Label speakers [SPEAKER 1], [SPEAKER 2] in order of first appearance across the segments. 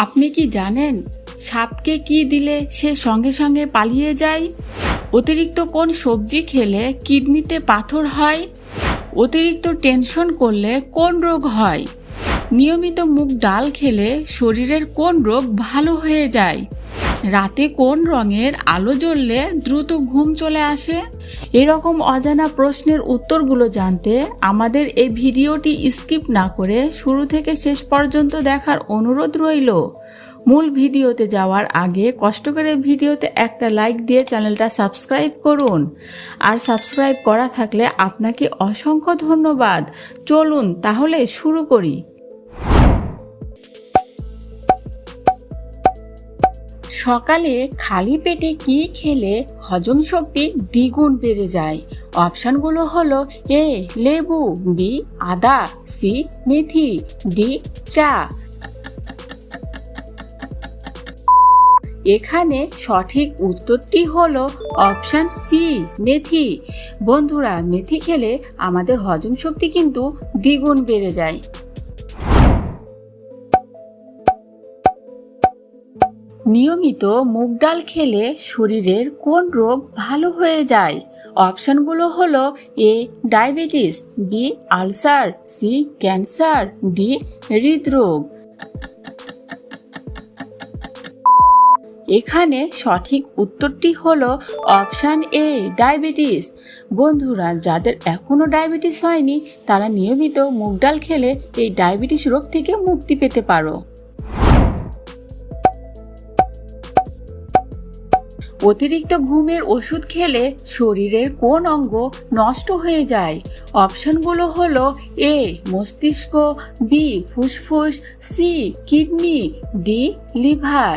[SPEAKER 1] আপনি কি জানেন সাপকে কি দিলে সে সঙ্গে সঙ্গে পালিয়ে যায়? অতিরিক্ত কোন সবজি খেলে কিডনিতে পাথর হয়? অতিরিক্ত টেনশন করলে কোন রোগ হয়? নিয়মিত মুগ ডাল খেলে শরীরের কোন রোগ ভালো হয়ে যায়? রাতে কোন রঙের আলো জ্বললে দ্রুত ঘুম চলে আসে? এরকম অজানা প্রশ্নের উত্তরগুলো জানতে আমাদের এই ভিডিওটি স্কিপ না করে শুরু থেকে শেষ পর্যন্ত দেখার অনুরোধ রইল। মূল ভিডিওতে যাওয়ার আগে কষ্ট করে ভিডিওতে একটা লাইক দিয়ে চ্যানেলটা সাবস্ক্রাইব করুন। আর সাবস্ক্রাইব করা থাকলে আপনাকে অসংখ্য ধন্যবাদ। চলুন তাহলে শুরু করি। সকালে খালি পেটে কি খেলে হজম শক্তি দ্বিগুণ বেড়ে যায়। অপশানগুলো হলো এ, লেবু, বি, আদা, সি, মেথি, ডি, চা। এখানে সঠিক উত্তরটি হলো অপশান সি, মেথি। বন্ধুরা, মেথি খেলে আমাদের হজম শক্তি কিন্তু দ্বিগুণ বেড়ে যায়। নিয়মিত মুগ ডাল খেলে শরীরের কোন রোগ ভালো হয়ে যায়? অপশনগুলো হলো A, diabetes, B, ulcer, C, cancer, D, হৃদরোগ। এখানে সঠিক উত্তরটি হলো অপশান এ, ডায়াবেটিস। বন্ধুরা, যাদের এখনও ডায়াবেটিস হয়নি, তারা নিয়মিত মুগ ডাল খেলে এই ডায়াবেটিস রোগ থেকে মুক্তি পেতে পারো। অতিরিক্ত ঘুমের ওষুধ খেলে শরীরের কোন অঙ্গ নষ্ট হয়ে যায়? অপশনগুলো হলো এ, মস্তিষ্ক, বি, ফুসফুস, সি, কিডনি, ডি, লিভার।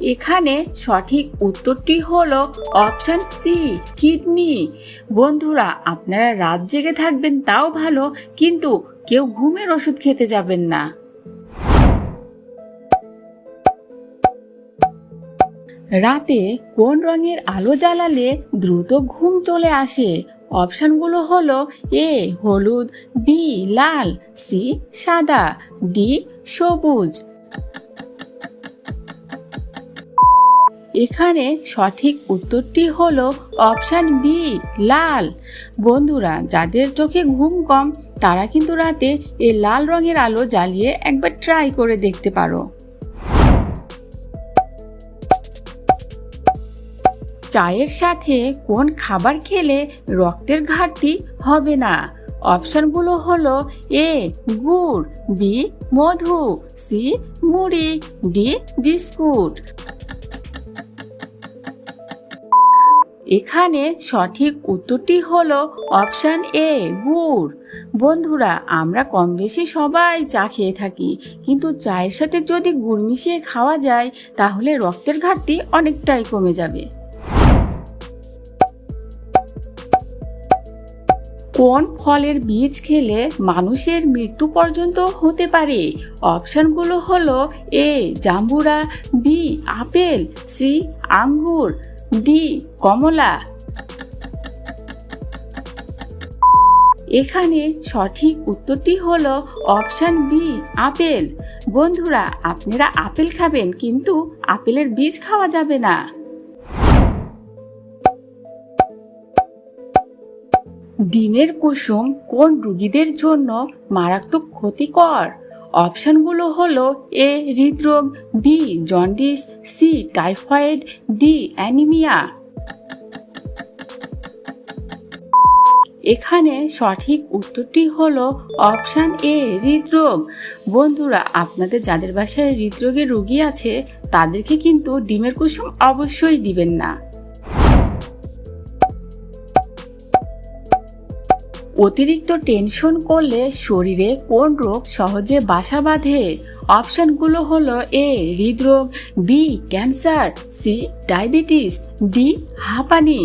[SPEAKER 1] এখানে সঠিক উত্তরটি হলো অপশন সি, কিডনি। বন্ধুরা, আপনারা রাত জেগে থাকবেন তাও ভালো, কিন্তু কেউ ঘুমের ওষুধ খেতে যাবেন না। রাতে কোন রঙের আলো জ্বালালে দ্রুত ঘুম চলে আসে? অপশানগুলো হলো এ, হলুদ, বি, লাল, সি, সাদা, ডি, সবুজ। এখানে সঠিক উত্তরটি হলো অপশান বি, লাল। বন্ধুরা, যাদের চোখে ঘুম কম, তারা কিন্তু রাতে এই লাল রঙের আলো জ্বালিয়ে একবার ট্রাই করে দেখতে পারো। চায়ের সাথে কোন খাবার খেলে রক্তের ঘাটতি হবে না? অপশনগুলো হলো এ, গুড়, বি, মধু, সি, মুড়ি, ডি, বিস্কুট। এখানে সঠিক উত্তরটি হলো অপশান এ, গুড়। বন্ধুরা, আমরা কম বেশি সবাই চা খেয়ে থাকি, কিন্তু চায়ের সাথে যদি গুড় মিশিয়ে খাওয়া যায়, তাহলে রক্তের ঘাটতি অনেকটাই কমে যাবে। কোন ফলের বীজ খেলে মানুষের মৃত্যু পর্যন্ত হতে পারে? অপশনগুলো হলো এ, জাম্বুরা, বি, আপেল, সি, আঙ্গুর, ডি, কমলা। এখানে সঠিক উত্তরটি হলো অপশান বি, আপেল। বন্ধুরা, আপনারা আপেল খাবেন কিন্তু আপেলের বীজ খাওয়া যাবে না। ডিমের কুসুম কোন রুগীদের জন্য মারাত্মক ক্ষতিকর? অপশনগুলো হলো এ, হৃদরোগ, B, jaundice, C, typhoid, D, anaemia. এখানে সঠিক উত্তরটি হলো অপশান এ, হৃদরোগ। বন্ধুরা, আপনাদের যাদের বাসায় হৃদরোগের রোগী আছে, তাদেরকে কিন্তু ডিমের কুসুম অবশ্যই দিবেন না। অতিরিক্ত টেনশন করলে শরীরে কোন রোগ সহজে বাসা বাঁধে? অপশানগুলো হলো এ হৃদরোগ B cancer C diabetes D হাঁপানি।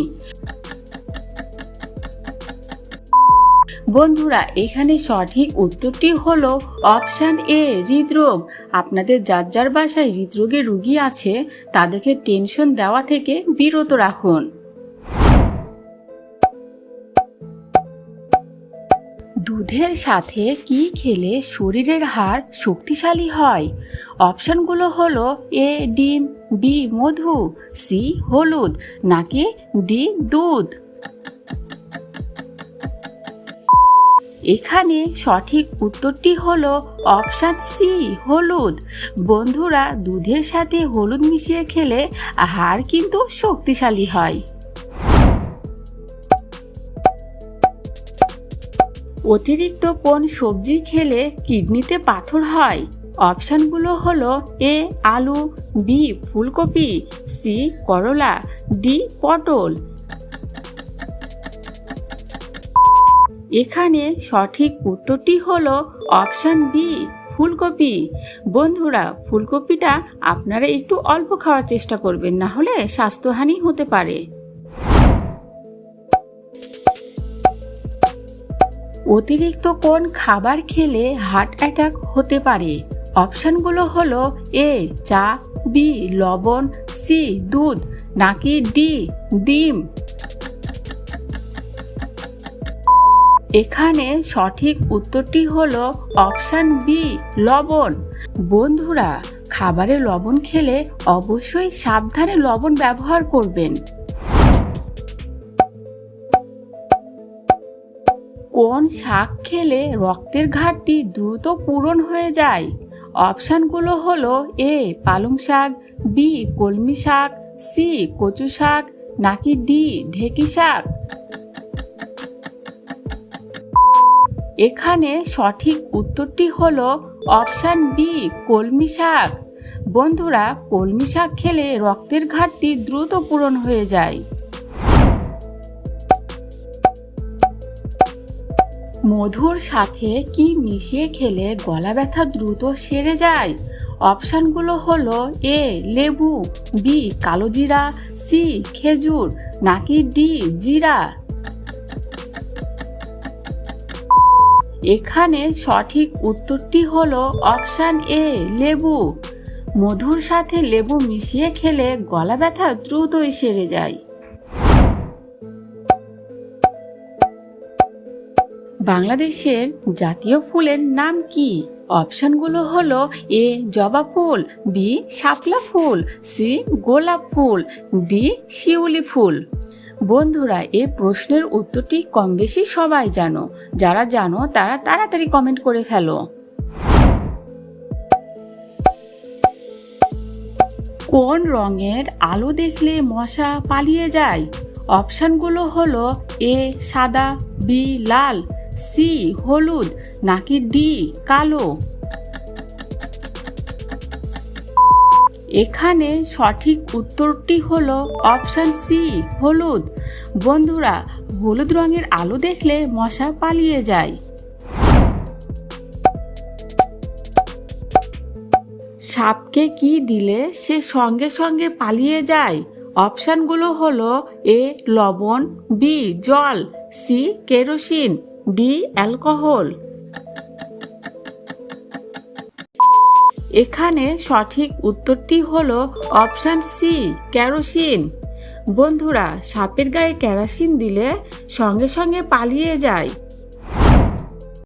[SPEAKER 1] বন্ধুরা, এখানে সঠিক উত্তরটি হলো অপশান এ হৃদরোগ। আপনাদের যার যার বাসায় হৃদরোগের রুগী আছে, তাদেরকে টেনশন দেওয়া থেকে বিরত রাখুন। দুধের সাথে কি খেলে শরীরের হাড় শক্তিশালী হয়? অপশনগুলো হলো এ, ডিম, বি, মধু, সি, হলুদ, নাকি ডি, দুধ? এখানে সঠিক উত্তরটি হলো অপশান সি, হলুদ। বন্ধুরা, দুধের সাথে হলুদ মিশিয়ে খেলে হাড় কিন্তু শক্তিশালী হয়। অতিরিক্ত কোন সবজি খেলে কিডনিতে পাথর হয়? অপশানগুলো হলো এ, আলু, বি, ফুলকপি, সি, করলা, ডি, পটল। এখানে সঠিক উত্তরটি হলো অপশান বি, ফুলকপি। বন্ধুরা, ফুলকপিটা আপনারা একটু অল্প খাওয়ার চেষ্টা করবেন, না হলে স্বাস্থ্যহানি হতে পারে। অতিরিক্ত কোন খাবার খেলে হার্ট অ্যাটাক হতে পারে? অপশানগুলো হলো এ চা বি লবণ সি দুধ, নাকি ডি ডিম? এখানে সঠিক উত্তরটি হলো অপশান বি লবণ। বন্ধুরা, খাবারে লবণ খেলে অবশ্যই সাবধানে লবণ ব্যবহার করবেন। কোন শাক খেলে রক্তের ঘাটতি দ্রুত পূরণ হয়ে যায়? অপশানগুলো হলো এ, পালং শাক, বি, কলমি শাক, সি, কচু শাক, নাকি ডি, ঢেকি শাক? এখানে সঠিক উত্তরটি হলো অপশান বি, কলমি শাক। বন্ধুরা, কলমি শাক খেলে রক্তের ঘাটতি দ্রুত পূরণ হয়ে যায়। মধুর সাথে কি মিশিয়ে খেলে গলা ব্যথা দ্রুত সেরে যায়? অপশানগুলো হলো এ, লেবু, বি, কালো জিরা, সি, খেজুর, নাকি ডি, জিরা। এখানে সঠিক উত্তরটি হলো অপশান এ, লেবু। মধুর সাথে লেবু মিশিয়ে খেলে গলা ব্যথা দ্রুতই সেরে যায়। বাংলাদেশের জাতীয় ফুলের নাম কি? অপশনগুলো হলো এ, জবা ফুল, বি, শাপলা ফুল, সি, গোলাপ ফুল, ডি, শিউলি ফুল। বন্ধুরা, এ প্রশ্নের উত্তরটি কম বেশি সবাই জানো। যারা জানো, তারা তাড়াতাড়ি কমেন্ট করে ফেলো। কোন রঙের আলো দেখলে মশা পালিয়ে যায়? অপশানগুলো হলো এ, সাদা, বি, লাল। সি, হলুদ, নাকি ডি, কালো? এখানে সঠিক উত্তরটি হলো অপশান সি, হলুদ। বন্ধুরা, হলুদ রঙের আলো দেখলে মশা পালিয়ে যায়। সাপকে কি দিলে সে সঙ্গে সঙ্গে পালিয়ে যায়? অপশানগুলো হলো এ, লবণ, বি, জল, সি, কেরোসিন। D, alcohol. এখানে সঠিক উত্তরটি হলো অপশান সি ক্যারোসিন বন্ধুরা, সাপের গায়ে কেরোসিন দিলে সঙ্গে সঙ্গে পালিয়ে যায়।